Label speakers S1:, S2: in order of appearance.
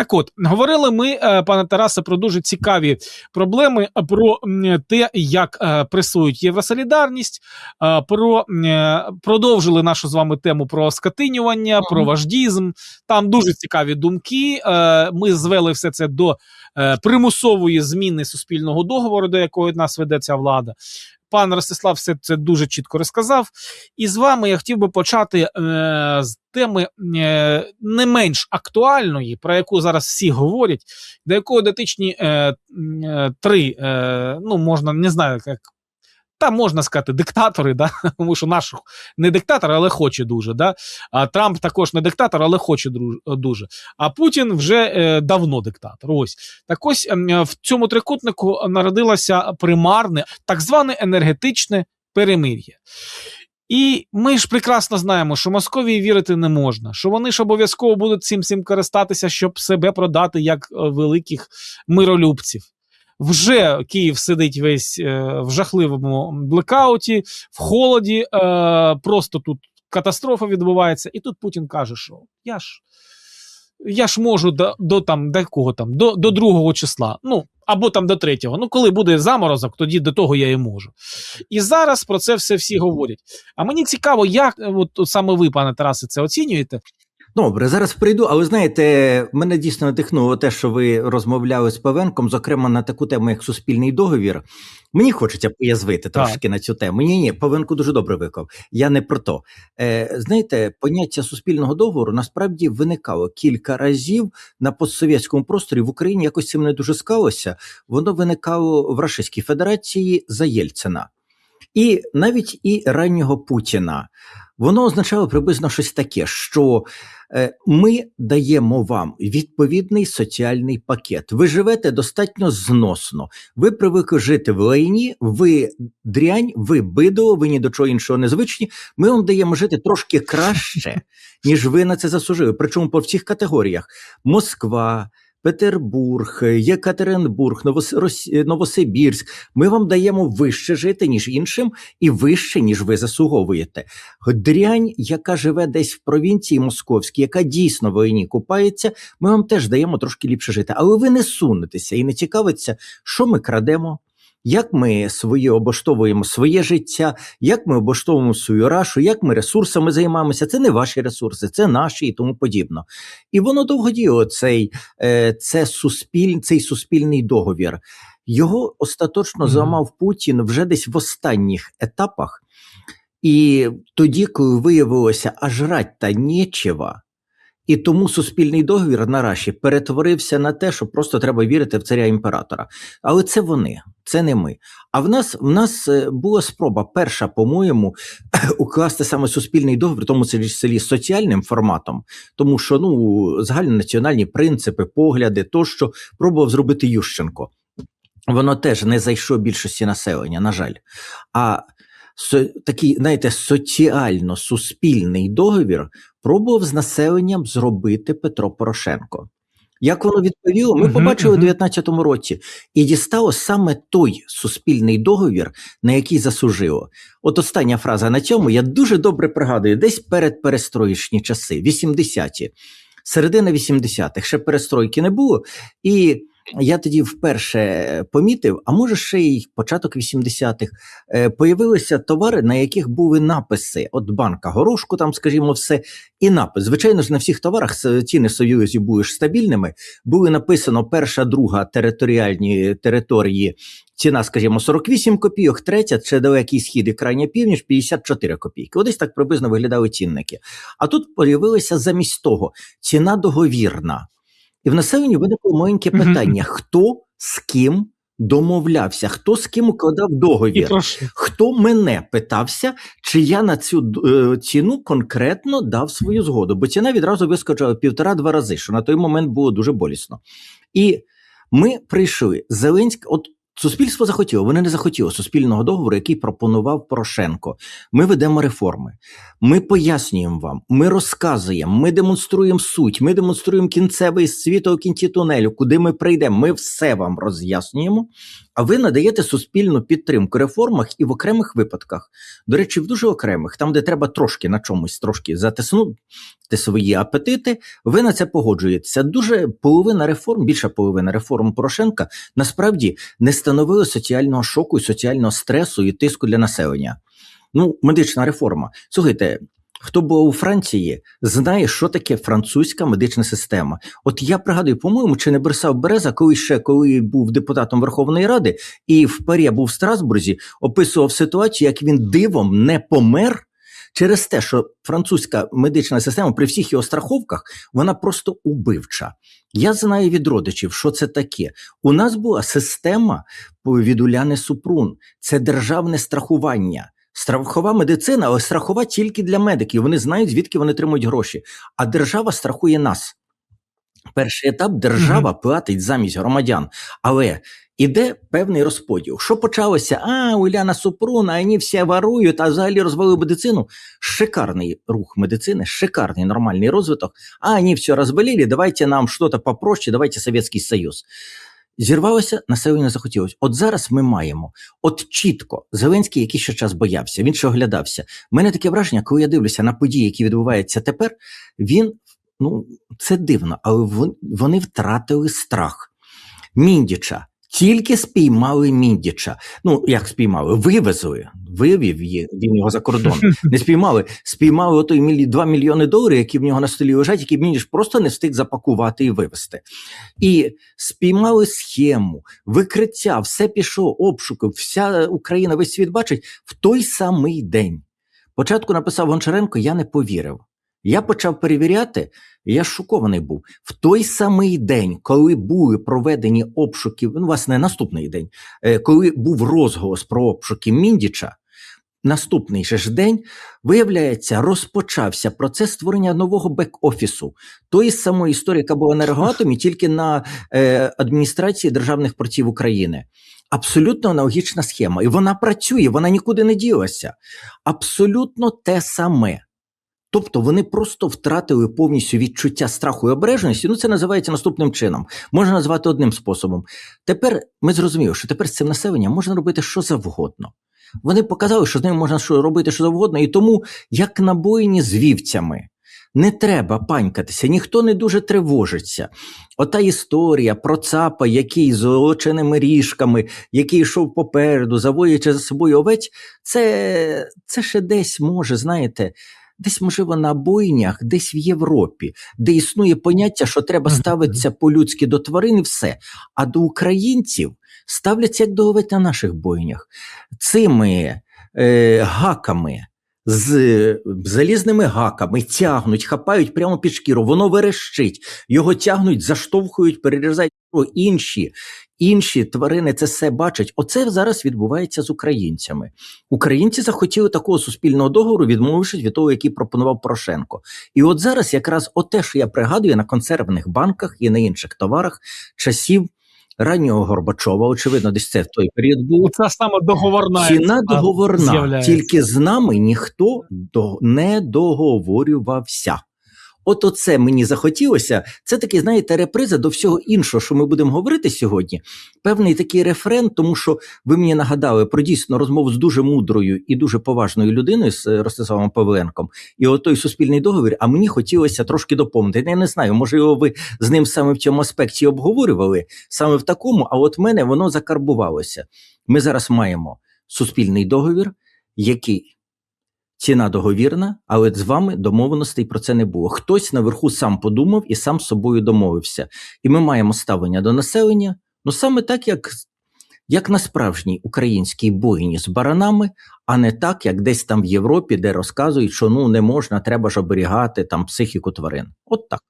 S1: Так от, говорили ми, е, пане Тарасе, про дуже цікаві проблеми, е, про те, як е, пресують Євросолідарність, про продовжили нашу з вами тему про скотинювання,
S2: Мгм.
S1: про вождізм. Там дуже цікаві думки. Ми звели все це до примусової зміни суспільного договору, до якої нас веде ця влада. Пан Ростислав все це дуже чітко розказав. І з вами я хотів би почати е, з теми е, не менш актуальної, про яку зараз всі говорять, до якої дотичні е, е, три, е, ну можна не знаю, як. Та можна сказати, диктатори, да? тому що наш не диктатор, але хоче дуже. Да? А Трамп також не диктатор, але хоче дуже. А Путін вже е, давно диктатор. Ось так ось ем, в цьому трикутнику народилося примарне, так зване енергетичне перемир'я. І ми ж прекрасно знаємо, що Московії вірити не можна, що вони ж обов'язково будуть цим всім користатися, щоб себе продати як е, великих миролюбців. Вже Київ сидить весь е, в жахливому блекауті, в холоді, е, просто тут катастрофа відбувається. І тут Путін каже, що я ж я ж можу до, до там до кого там до, до другого числа. Ну або там до третього. Ну, коли буде заморозок, тоді до того я і можу. І зараз про це все всі говорять. А мені цікаво, як от саме ви, пане Тарасе, це оцінюєте?
S2: Добре, зараз прийду, але знаєте, мене дійсно надихнуло те, що ви розмовляли з Павенком, зокрема на таку тему, як суспільний договір. Мені хочеться поязвити трошки на цю тему. Ні, ні, Павенко дуже добре виклав. Я не про то. Е, знаєте, поняття суспільного договору насправді виникало кілька разів на постсовєтському просторі в Україні. Якось цим не дуже скалося. Воно виникало в Російській Федерації за Єльцина. І навіть і раннього Путіна воно означало приблизно щось таке, що е, ми даємо вам відповідний соціальний пакет. Ви живете достатньо зносно. Ви привикли жити в лайні, ви дрянь, ви бидло, ви ні до чого іншого не звичні. Ми вам даємо жити трошки краще, ніж ви на це заслужили. Причому по всіх категоріях: Москва. Петербург, Єкатеринбург, Новос... Новосибірськ. Ми вам даємо вище жити, ніж іншим, і вище, ніж ви заслуговуєте. Дрянь, яка живе десь в провінції московській, яка дійсно в війні купається, ми вам теж даємо трошки ліпше жити. Але ви не сунетеся і не цікавиться, що ми крадемо. Як ми свої облаштовуємо своє життя, як ми облаштовуємо свою рашу, як ми ресурсами займаємося, це не ваші ресурси, це наші і тому подібно. І воно довго діяло цей, е, це суспіль, цей суспільний договір. Його остаточно зламав Путін вже десь в останніх етапах. І тоді, коли виявилося аж рать та нічева, і тому суспільний договір на Раші перетворився на те, що просто треба вірити в царя імператора. Але це вони, це не ми. А в нас в нас е, була спроба перша, по-моєму, укласти саме суспільний договір, в тому з соціальним форматом, тому що ну загальнонаціональні принципи, погляди, то що пробував зробити Ющенко. Воно теж не зайшло більшості населення, на жаль. А такий, знаєте, соціально-суспільний договір пробував з населенням зробити Петро Порошенко. Як воно відповіло, ми побачили у
S1: мгм.
S2: 2019 році, і дістало саме той суспільний договір, на який заслужило. От остання фраза на цьому я дуже добре пригадую, десь перед перестроїчні часи, 80-ті, середина 80-х, ще перестройки не було. І я тоді вперше помітив, а може ще й початок 80-х, е, появилися товари, на яких були написи: от банка горошку, там, скажімо, все, і напис. Звичайно ж, на всіх товарах ціни в Союзі були ж стабільними. Були написано перша, друга територіальні території. Ціна, скажімо, 48 копійок, третя це далекий схід і крайня північ 54 копійки. Ось так приблизно виглядали цінники. А тут з'явилося замість того ціна договірна. І в населенні виникло маленьке питання: хто з ким домовлявся, хто з ким укладав договір? Хто мене питався, чи я на цю е, ціну конкретно дав свою згоду? Бо ціна відразу вискочила півтора-два рази, що на той момент було дуже болісно. І ми прийшли. Зеленський, от суспільство захотіло, вони не захотіло суспільного договору, який пропонував Порошенко. Ми ведемо реформи, ми пояснюємо вам, ми розказуємо, ми демонструємо суть, ми демонструємо кінцевий світ у кінці тунелю, куди ми прийдемо. Ми все вам роз'яснюємо. А ви надаєте суспільну підтримку реформах і в окремих випадках. До речі, в дуже окремих, там, де треба трошки на чомусь трошки затиснути свої апетити, ви на це погоджуєтеся. Дуже половина реформ, більша половина реформ Порошенка насправді не становили соціального шоку соціального стресу і тиску для населення. Ну, медична реформа. Слухайте, хто був у Франції, знає, що таке французька медична система. От я пригадую, по-моєму, чи не бросав Береза, коли ще коли був депутатом Верховної Ради, і в Парі був в Страсбурзі, описував ситуацію, як він дивом не помер. Через те, що французька медична система при всіх його страховках, вона просто убивча. Я знаю від родичів, що це таке. У нас була система від Уляни Супрун, це державне страхування. Страхова медицина, але страхова тільки для медиків. Вони знають, звідки вони отримують гроші. А держава страхує нас. Перший етап держава платить замість громадян, але іде певний розподіл. Що почалося? А, Уляна Супрун, а вони всі ворують, а взагалі розвалили медицину. Шикарний рух медицини, шикарний нормальний розвиток. А вони все розболіли, давайте нам щось попроще, давайте Совєтський Союз. Зірвалося, населення захотілося. От зараз ми маємо, от чітко, Зеленський, який ще час боявся, він ще оглядався. У мене таке враження, коли я дивлюся на події, які відбуваються тепер, він, ну, це дивно, але вони втратили страх. Міндіча. Тільки спіймали міндіча. Ну, як спіймали? Вивезли, вивів він його за кордон. Не спіймали. Спіймали отой мілі, 2 мільйони доларів, які в нього на столі лежать, які міндіч просто не встиг запакувати і вивезти. І спіймали схему, викриття, все пішло, обшуки, вся Україна, весь світ бачить в той самий день. Початку написав Гончаренко, я не повірив. Я почав перевіряти, я шокований був в той самий день, коли були проведені обшуки, ну, власне, наступний день, коли був розголос про обшуки Міндіча, наступний же ж день, виявляється, розпочався процес створення нового бек-офісу. Тої самої історії, яка була на регулатомі, тільки на е, адміністрації державних портів України. Абсолютно аналогічна схема. І вона працює, вона нікуди не ділася. Абсолютно те саме. Тобто вони просто втратили повністю відчуття страху і обережності. Ну, це називається наступним чином. Можна назвати одним способом. Тепер ми зрозуміли, що тепер з цим населенням можна робити що завгодно. Вони показали, що з ним можна робити що завгодно, і тому, як на бойні з вівцями, не треба панькатися, ніхто не дуже тривожиться. Ота історія про цапа, який з золоченими ріжками, який йшов попереду, завоюючи за собою овець, це, це ще десь може, знаєте. Десь, можливо, на бойнях, десь в Європі, де існує поняття, що треба ставитися по-людськи до тварин і все. А до українців ставляться як до овець на наших бойнях. Цими е, гаками, з залізними гаками тягнуть, хапають прямо під шкіру, воно верещить, його тягнуть, заштовхують, перерізають інші. Інші тварини це все бачать. Оце зараз відбувається з українцями. Українці захотіли такого суспільного договору, відмовившись від того, який пропонував Порошенко. І от зараз якраз оте, що я пригадую на консервних банках і на інших товарах часів раннього Горбачова, очевидно, десь це в той період було.
S1: Це саме договорна
S2: ціна договорна. Тільки з нами ніхто до не договорювався. От оце мені захотілося. Це такий, знаєте, реприза до всього іншого, що ми будемо говорити сьогодні. Певний такий рефрен, тому що ви мені нагадали про дійсно розмову з дуже мудрою і дуже поважною людиною з Ростиславом Павленком, і отой суспільний договір. А мені хотілося трошки доповнити. Я не знаю, може ви з ним саме в цьому аспекті обговорювали, саме в такому, а от мене воно закарбувалося. Ми зараз маємо суспільний договір, який. Ціна договірна, але з вами домовленостей про це не було. Хтось наверху сам подумав і сам з собою домовився. І ми маємо ставлення до населення, ну саме так, як як на справжній українській бойні з баранами, а не так, як десь там в Європі, де розказують, що ну не можна, треба ж оберігати там психіку тварин. От так.